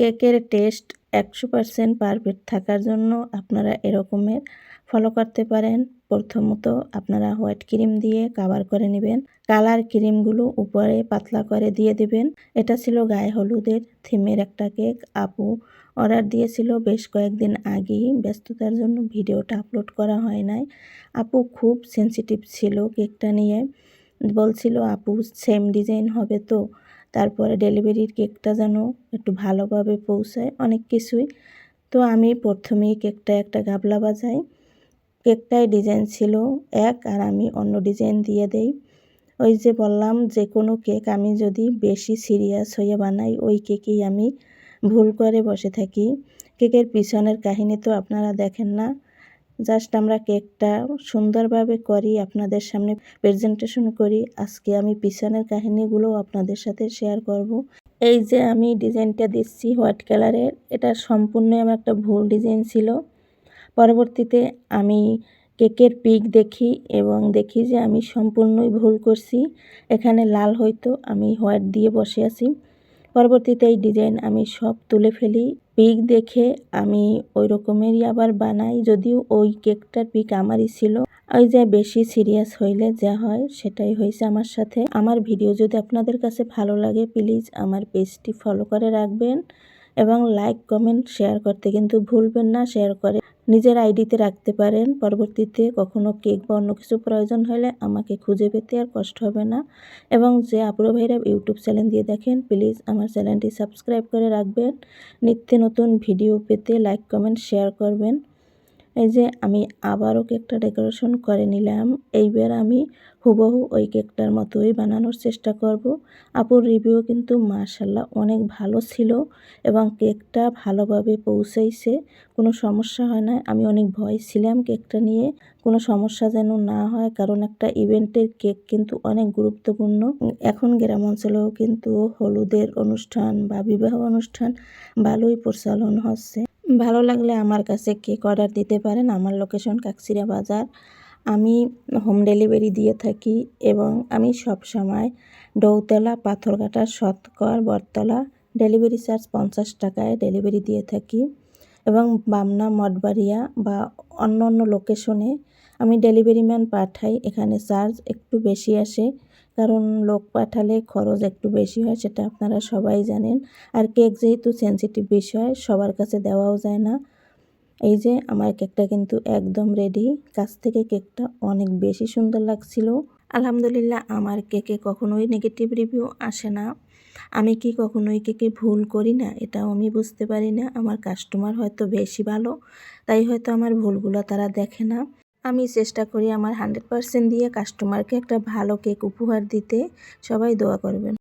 কেকের টেস্ট একশো percent perfect থাকার জন্য আপনারা এরকমের ফলো করতে পারেন। প্রথমত আপনারা হোয়াইট ক্রিম দিয়ে কাভার করে নেবেন। কালার ক্রিমগুলো উপরে পাতলা করে দিয়ে দিবেন। এটা ছিল গায়ে হলুদের থিমের একটা কেক আপু অর্ডার দিয়েছিল বেশ কয়েকদিন আগেই। ব্যস্ততার জন্য ভিডিওটা আপলোড করা হয় নাই। আপু খুব সেন্সিটিভ ছিল কেকটা নিয়ে। বলছিল, আপু সেম ডিজাইন হবে তো? তারপরে ডেলিভারির কেকটা যেন একটু ভালোভাবে পৌঁছায় অনেক কিছুই। তো আমি প্রথমেই কেকটা একটা গাবলা বাজাই। কেকটায় ডিজাইন ছিল এক আর আমি অন্য ডিজাইন দিয়ে দেই। ওই যে বললাম যে কোনো কেক আমি যদি বেশি সিরিয়াস হয়ে বানাই, ওই কেকেই আমি ভুল করে বসে থাকি। কেকের পিছনের কাহিনী তো আপনারা দেখেন না। জাস্ট আমরা কেকটা সুন্দরভাবে করি, আপনাদের সামনে প্রেজেন্টেশন করি। আজকে আমি পিছনের কাহিনীগুলো আপনাদের সাথে শেয়ার করব। এই যে আমি ডিজাইনটা দিচ্ছি হোয়াইট কালারের, এটা সম্পূর্ণ আমার একটা ভুল ডিজাইন ছিল। পরবর্তীতে আমি কেকের পিক দেখি এবং দেখি যে আমি সম্পূর্ণই ভুল করছি। এখানে লাল হয়তো আমি হোয়াইট দিয়ে বসে আছি। পরবর্তীতে এই ডিজাইন আমি সব তুলে ফেলি। পিক দেখে আমি ওই রকমেরই আবার বানাই, যদিও ওই কেকটার পিক আমারই ছিল। ওই যে বেশি সিরিয়াস হইলে যা হয় সেটাই হয়েছে আমার সাথে। আমার ভিডিও যদি আপনাদের কাছে ভালো লাগে, প্লিজ আমার পেজটি ফলো করে রাখবেন এবং লাইক, কমেন্ট, শেয়ার করতে কিন্তু ভুলবেন না। শেয়ার করে নিজের আইডিতে রাখতে পারেন। পরবর্তীতে কখনো কেক বা অন্য কিছু প্রয়োজন হলে আমাকে খুঁজে পেতে আর কষ্ট হবে না। এবং যে আপুরো ভাইরা ইউটিউব চ্যানেল দিয়ে দেখেন, প্লিজ আমার চ্যানেলটি সাবস্ক্রাইব করে রাখবেন। নিত্য নতুন ভিডিও পেতে লাইক, কমেন্ট, শেয়ার করবেন। এই যে আমি আবারও কেকটা ডেকোরেশন করে নিলাম, এইবার আমি হুবহু ওই কেকটার মতোই বানানোর চেষ্টা করব। আপুর রিভিউ কিন্তু মার্শাল্লাহ অনেক ভালো ছিল এবং কেকটা ভালোভাবে পৌঁছাইছে, কোনো সমস্যা হয় না আমি অনেক ভয় ছিলাম কেকটা নিয়ে, কোনো সমস্যা যেন না হয় কারণ একটা ইভেন্টের কেক কিন্তু অনেক গুরুত্বপূর্ণ। এখন গ্রাম অঞ্চলেও কিন্তু হলুদের অনুষ্ঠান বা বিবাহ অনুষ্ঠান ভালোই প্রচলন হচ্ছে। ভালো লাগলে আমার কাছে কেক অর্ডার দিতে পারেন। আমার লোকেশন কাকসিরা বাজার। আমি হোম ডেলিভারি দিয়ে থাকি এবং আমি সব সময় ডৌতলা পাথরঘাটা সৎকর বটতলা ডেলিভারি চার্জ পঞ্চাশ টাকায় ডেলিভারি দিয়ে থাকি এবং বামনা, মঠবাড়িয়া বা অন্য অন্য লোকেশনে আমি ডেলিভারি ম্যান পাঠাই। এখানে চার্জ একটু বেশি আসে। কারণ লোক পাঠালে খরচ একটু বেশি হয়, সেটা আপনারা সবাই জানেন। আর কেক যেহেতু সেন্সিটিভ বিষয় সবার কাছে দেওয়াও যায় না। এই যে, আমার কেকটা কিন্তু একদম রেডি কাছ থেকে কেকটা অনেক বেশি সুন্দর লাগছিল। আলহামদুলিল্লাহ, আমার কেকে কখনোই নেগেটিভ রিভিউ আসে না। আমি কি কখনোই কেকে ভুল করি না, এটাও আমি বুঝতে পারি না। আমার কাস্টমার হয়তো বেশি ভালো, তাই হয়তো আমার ভুলগুলো তারা দেখে না। আমি চেষ্টা করি আমার হান্ড্রেড পারসেন্ট দিয়ে কাস্টমারকে একটা ভালো কেক উপহার দিতে। সবাই দোয়া করবেন।